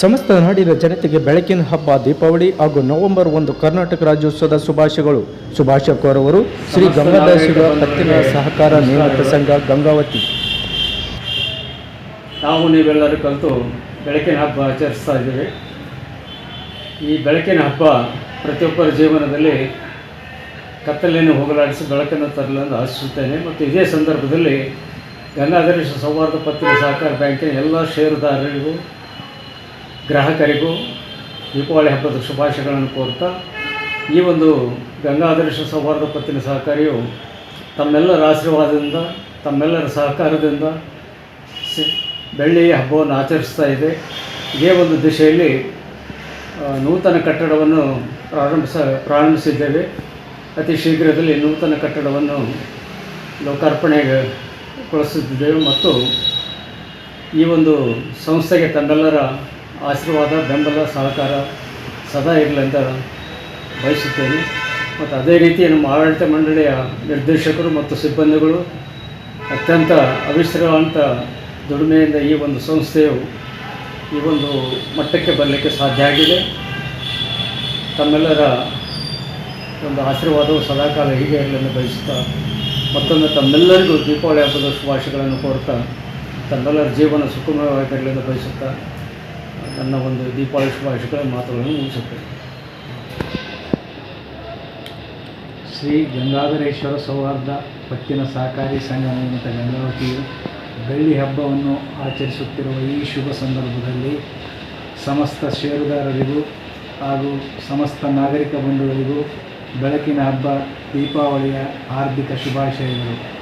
ಸಮಸ್ತ ನಾಡಿನ ಜನತೆಗೆ ಬೆಳಕಿನ ಹಬ್ಬ ದೀಪಾವಳಿ ಹಾಗೂ ನವೆಂಬರ್ ಒಂದು ಕರ್ನಾಟಕ ರಾಜ್ಯೋತ್ಸವದ ಶುಭಾಶಯಗಳು. ಸುಭಾಷ ಕೋರವರು ಶ್ರೀ ಗಂಗಾದಾಸಿಗಳ ಪತ್ತಿನ ಸಹಕಾರ ನೇಮಕ ಸಂಘ ಗಂಗಾವತಿ. ನಾವು ನೀವೆಲ್ಲರೂ ಕಲಿತು ಬೆಳಕಿನ ಹಬ್ಬ ಆಚರಿಸ್ತಾ ಇದ್ದೀವಿ. ಈ ಬೆಳಕಿನ ಹಬ್ಬ ಪ್ರತಿಯೊಬ್ಬರ ಜೀವನದಲ್ಲಿ ಕತ್ತಲೆಯನ್ನು ಹೋಗಲಾಡಿಸಿ ಬೆಳಕನ್ನು ತರಲು ಎಂದು ಆಶಿಸುತ್ತೇನೆ. ಮತ್ತು ಇದೇ ಸಂದರ್ಭದಲ್ಲಿ ಗಂಗಾಧರೇಶ ಸೌಹಾರ್ದ ಪತ್ತಿನ ಸಹಕಾರ ಬ್ಯಾಂಕಿನ ಎಲ್ಲ ಷೇರುದಾರರಿಗೂ ಗ್ರಾಹಕರಿಗೂ ದೀಪಾವಳಿ ಹಬ್ಬದ ಶುಭಾಶಯಗಳನ್ನು ಕೋರ್ತಾ, ಈ ಒಂದು ಗಂಗಾಧರೇಶ ಸೌಹಾರ್ದ ಪತ್ತಿನ ಸಹಕಾರಿಯು ತಮ್ಮೆಲ್ಲರ ಆಶೀರ್ವಾದದಿಂದ, ತಮ್ಮೆಲ್ಲರ ಸಹಕಾರದಿಂದ ಸಿ- ಬೆಳ್ಳಿ ಹಬ್ಬವನ್ನು ಆಚರಿಸ್ತಾ ಇದೆ. ಇದೇ ಒಂದು ದಿಶೆಯಲ್ಲಿ ನೂತನ ಕಟ್ಟಡವನ್ನು ಪ್ರಾರಂಭಿಸ, ಪ್ರಾರಂಭಿಸಿದ್ದೇವೆ. ಅತಿ ಶೀಘ್ರದಲ್ಲಿ ನೂತನ ಕಟ್ಟಡವನ್ನು ಲೋಕಾರ್ಪಣೆಗೊಳಿಸುತ್ತಿದ್ದೇವೆ ಮತ್ತು ಈ ಒಂದು ಸಂಸ್ಥೆಗೆ ತಮ್ಮೆಲ್ಲರ ಆಶೀರ್ವಾದ, ಬೆಂಬಲ, ಸಹಕಾರ ಸದಾ ಅಂತ ಬಯಸುತ್ತೇನೆ. ಮತ್ತು ಅದೇ ರೀತಿ ನಮ್ಮ ಆಡಳಿತ ಮಂಡಳಿಯ ನಿರ್ದೇಶಕರು ಮತ್ತು ಸಿಬ್ಬಂದಿಗಳು ಅತ್ಯಂತ ಅವಿಶ್ರಾಂತ ದುಡಿಮೆಯಿಂದ ಈ ಒಂದು ಸಂಸ್ಥೆಯು ಈ ಒಂದು ಮಟ್ಟಕ್ಕೆ ಬರಲಿಕ್ಕೆ ಸಾಧ್ಯ ಆಗಿದೆ. ತಮ್ಮೆಲ್ಲರ ಒಂದು ಆಶೀರ್ವಾದವು ಸದಾಕಾಲ ಹೀಗೆ ಇರಲೆಂದು ಬಯಸುತ್ತಾ ಮತ್ತೊಂದು ತಮ್ಮೆಲ್ಲರಿಗೂ ದೀಪಾವಳಿ ಹಬ್ಬದ ಶುಭಾಶಯಗಳನ್ನು ಕೋರ್ತಾ ತಮ್ಮೆಲ್ಲರ ಜೀವನ ಸುಖಮಯವಾಗಿರಲೆಂದು ಬಯಸುತ್ತಾ ನನ್ನ ಒಂದು ದೀಪಾವಳಿ ಶುಭಾಶಯಗಳ ಮಾತುಗಳನ್ನು ಮುಗಿಸುತ್ತೇನೆ. ಶ್ರೀ ಗಂಗಾಧರೇಶ್ವರ ಸೌಹಾರ್ದ ಪತ್ತಿನ ಸಹಕಾರಿ ಸಂಘ ನಿಯಮಿತ ಗಂಗಾವತಿಯು ಬೆಳ್ಳಿ ಹಬ್ಬವನ್ನು ಆಚರಿಸುತ್ತಿರುವ ಈ ಶುಭ ಸಂದರ್ಭದಲ್ಲಿ ಸಮಸ್ತ ಷೇರುದಾರರಿಗೂ ಹಾಗೂ ಸಮಸ್ತ ನಾಗರಿಕ ಬಂಧುಗಳಿಗೂ ಬೆಳಕಿನ ಹಬ್ಬ, ದೀಪಾವಳಿಯ ಹಾರ್ದಿಕ ಶುಭಾಶಯಗಳು.